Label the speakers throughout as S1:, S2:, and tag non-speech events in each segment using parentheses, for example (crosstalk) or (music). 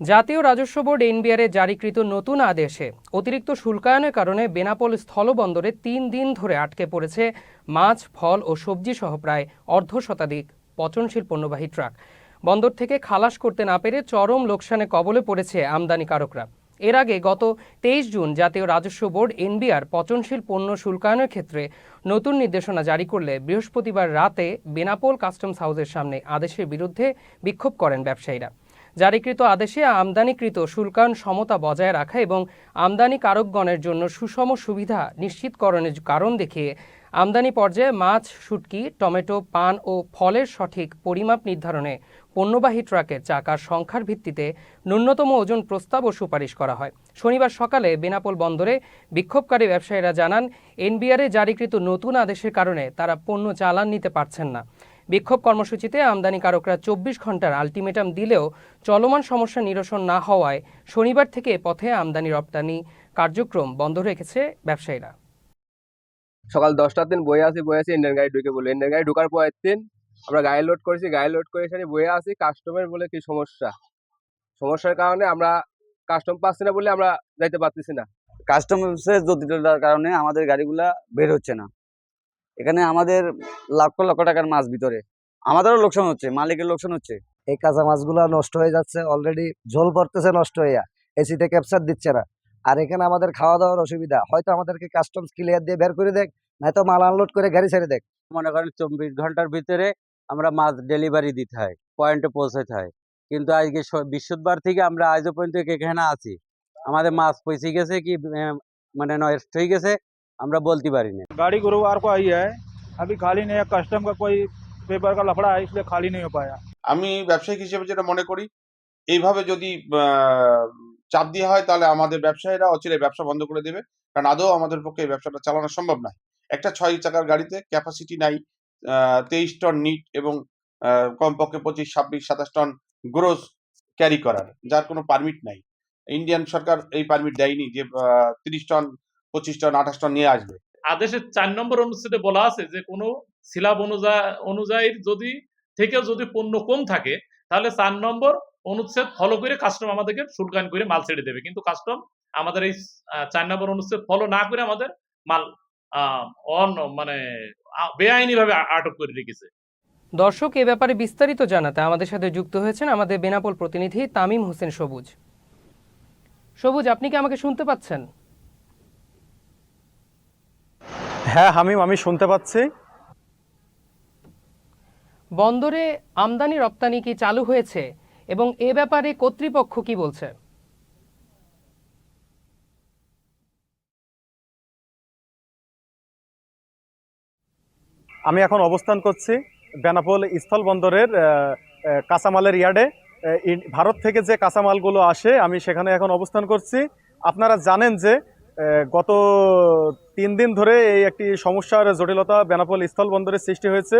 S1: জাতীয় রাজস্ব board NBR জারিকৃত নতুন আদেশে অতিরিক্ত শুল্কায়নের কারণে বেনাপোল স্থলবন্দরে তিন দিন ধরে আটকে পড়েছে মাছ, ফল ও সবজি সহ প্রায় অর্ধ শতাধিক পচনশীল পণ্যবাহী ট্রাক। বন্দর থেকে খালাস করতে না পেরে চরম লোকসানে কবলে পড়েছে আমদানিকারকরা। এর আগে গত তেইশ জুন জাতীয় রাজস্ব বোর্ড এনবিআর পচনশীল পণ্য শুল্কায়নের ক্ষেত্রে নতুন নির্দেশনা জারি করলে বৃহস্পতিবার রাতে বেনাপোল কাস্টমস হাউসের সামনে আদেশের বিরুদ্ধে বিক্ষোভ করেন ব্যবসায়ীরা। জারিকৃত আদেশে আমদানিকৃত শুল্কায়ন সমতা বজায় রাখা এবং আমদানি কারকগণের জন্য সুষম সুবিধা নিশ্চিতকরণের কারণ দেখিয়ে আমদানি পর্যায়ে মাছ, শুটকি, টমেটো, পান ও ফলের সঠিক পরিমাপ নির্ধারণে পণ্যবাহী ট্রাকের চাকার সংখ্যার ভিত্তিতে ন্যূনতম ওজন প্রস্তাব ও সুপারিশ করা হয়। শনিবার সকালে বেনাপোল বন্দরে বিক্ষোভকারী ব্যবসায়ীরা জানান, এনবিআরে জারিকৃত নতুন আদেশের কারণে তারা পণ্য চালান নিতে পারছেন না। বিক্ষোভ কর্মসূচিতে আমদানিকারকরা চব্বিশ ঘণ্টার আলটিমেটাম দিলেও চলমান সমস্যা নিরসন না হওয়ায় শনিবার থেকে পথে আমদানি রপ্তানি কার্যক্রম বন্ধ রেখেছে ব্যবসায়ীরা।
S2: সকাল দশটার দিন বয়ে আসি বয়ে আসি ইন্ডিয়ান গাড়ি ঢুকে বলে ইন্ডিয়ান গাড়ি ঢোকার পরের দিন আমরা গাড়ি লোড করেছি গাড়ি লোড করে এখানে বয়ে আসি কাস্টমার বলে কি সমস্যা? সমস্যার কারণে আমরা কাস্টম পাচ্ছি না বলে আমরা যাইতে পারতেছি না।
S3: কাস্টমার্সের জটিলতার কারণে আমাদের গাড়িগুলা বের হচ্ছে না। এখানে আমাদের লক্ষ লক্ষ টাকার মাছ ভিতরে। আমাদেরও লোকসান হচ্ছে মালিকের লোকসান হচ্ছে।
S4: এই কাঁচা মাছগুলো নষ্ট হয়ে যাচ্ছে অলরেডি ঝোল পড়তেছে নষ্ট হইয়া এসিতে ক্যাপচার দিচ্ছে না। আর এখানে আমাদের খাওয়া দাওয়ার অসুবিধা হয়তো আমাদেরকে কাস্টমস ক্লিয়ার দিয়ে বের করে দেখ নয়তো মাল আনলোড করে গাড়ি ছেড়ে দেখ।
S5: মনে করেন চব্বিশ ঘণ্টার ভিতরে আমরা মাছ ডেলিভারি দিতে হয় পয়েন্টে পৌঁছাতে হয়। কিন্তু আজকে বৃহস্পতিবার থেকে আমরা আজও পর্যন্ত এখানে আছি। আমাদের মাছ পৌঁছে গেছে কি মানে নষ্ট হয়ে গেছে আমরা বলতে পারি না
S6: गाड़ी गुरुवार को आई है अभी खाली नहीं है कस्टम का कोई पेपर का लफड़ा है इसलिए खाली नहीं हो पाया
S7: আমি ব্যবসায়িক হিসেবে যেটা মনে করি এইভাবে যদি আহ, চাপ দেওয়া হয় তাহলে আমাদের ব্যবসায়ীরা অচিরে ব্যবসা বন্ধ করে দেবে কারণ আদৌ আমাদের পক্ষে এই ব্যবসাটা চালানো সম্ভব নয় একটা ছয় চাকার গাড়িতে ক্যাপাসিটি নাই তেইশ টন নিট এবং আহ, কমপক্ষে পঁচিশ ছাব্বিশ সাতাশ টন গ্রোস ক্যারি করার যার কোনো পারমিট নাই ইন্ডিয়ান সরকার এই পারমিট দেয়নি যে তিরিশ টন পঁচিশ টন আঠাশ টন নিয়ে আসবে।
S8: আদেশের চার নম্বর অনুচ্ছেদে বলা আছে যে কোনো সিলাব অনুযায়ী অনুযায়ী যদি থেকেও যদি পণ্য কম থাকে তাহলে চার নম্বর অনুচ্ছেদ ফলো করে কাস্টম আমাদেরকে শুল্কায়ন করে মাল ছেড়ে দেবে। কিন্তু কাস্টম আমাদের এই আহ, চার নম্বর অনুচ্ছেদ ফলো না করে আমাদের মাল অন মানে বেআইনি ভাবে আটক করে রেখেছে।
S1: দর্শক এ ব্যাপারে বিস্তারিত জানাতে আমাদের সাথে যুক্ত হয়েছেন আমাদের বেনাপোল প্রতিনিধি তামিম হোসেন সবুজ। সবুজ আপনি কি আমাকে শুনতে পাচ্ছেন?
S6: হ্যাঁ হামিম আমি শুনতে পাচ্ছি।
S1: বন্দরে আমদানি রপ্তানি কি চালু হয়েছে? এবং এ ব্যাপারে কর্তৃপক্ষ কি বলছে?
S6: আমি এখন অবস্থান করছি বেনাপোল স্থল বন্দরের কাঁচামালের ইয়ার্ডে। ভারত থেকে যে কাঁচামালগুলো আসে আমি সেখানে এখন অবস্থান করছি। আপনারা জানেন যে গত তিন দিন ধরে এই একটি সমস্যার জটিলতা বেনাপোল স্থল বন্দরের সৃষ্টি হয়েছে।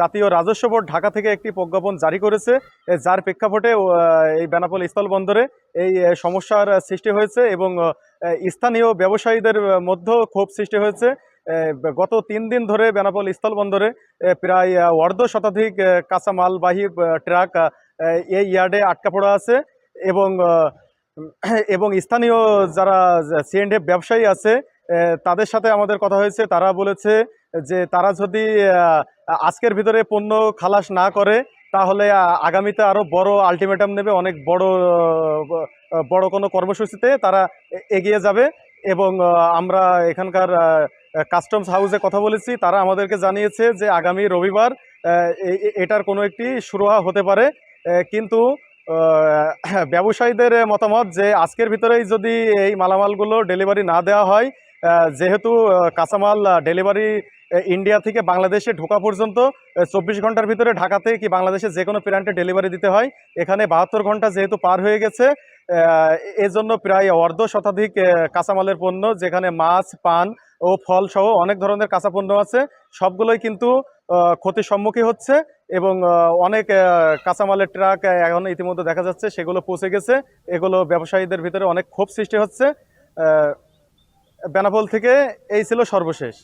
S6: জাতীয় রাজস্ব বোর্ড ঢাকা থেকে একটি প্রজ্ঞাপন জারি করেছে। যার প্রেক্ষাপটে এই বেনাপোল স্থল বন্দরে এই সমস্যার সৃষ্টি হয়েছে এবং স্থানীয় ব্যবসায়ীদের মধ্যেও ক্ষোভ সৃষ্টি হয়েছে। গত তিন দিন ধরে বেনাপোল স্থল বন্দরে প্রায় অর্ধ শতাধিক কাঁচামালবাহী ট্রাক এই ইয়ার্ডে আটকা পড়া আছে এবং এবং স্থানীয় যারা সিএনডি ব্যবসায়ী আছে তাদের সাথে আমাদের কথা হয়েছে। তারা বলেছে যে, তারা যদি আজকের ভিতরে পণ্য খালাস না করে, তাহলে আগামীতে আরও বড় আলটিমেটাম নেবে। অনেক বড় বড় কোনো কর্মসূচিতে তারা এগিয়ে যাবে এবং আমরা এখানকার কাস্টমস হাউসে কথা বলেছি। তারা আমাদেরকে জানিয়েছে যে, আগামী রবিবার এটার কোনো একটি সুরাহা হতে পারে। কিন্তু (clears throat) ব্যবসায়ীদের মতামত যে আজকের ভিতরেই যদি এই মালামালগুলো ডেলিভারি না দেওয়া হয় যেহেতু কাঁচামাল ডেলিভারি ইন্ডিয়া থেকে বাংলাদেশে ঢোকা পর্যন্ত চব্বিশ ঘণ্টার ভিতরে ঢাকাতে কি বাংলাদেশে যে কোনো প্রান্তে ডেলিভারি দিতে হয়। এখানে বাহাত্তর ঘণ্টা যেহেতু পার হয়ে গেছে এজন্য প্রায় অর্ধ শতাধিক কাঁচামালের পণ্য, যেখানে মাছ, পান ও ফল সহ অনেক ধরনের কাঁচা পণ্য আছে। সবগুলোই কিন্তু ক্ষতির সম্মুখীন হচ্ছে এবং অনেক কাঁচামালের ট্রাক এখন ইতিমধ্যে দেখা যাচ্ছে সেগুলো পৌঁছে গেছে। এগুলো ব্যবসায়ীদের ভিতরে অনেক ক্ষোভ সৃষ্টি হচ্ছে। বেনাপোল থেকে এই ছিল সর্বশেষ।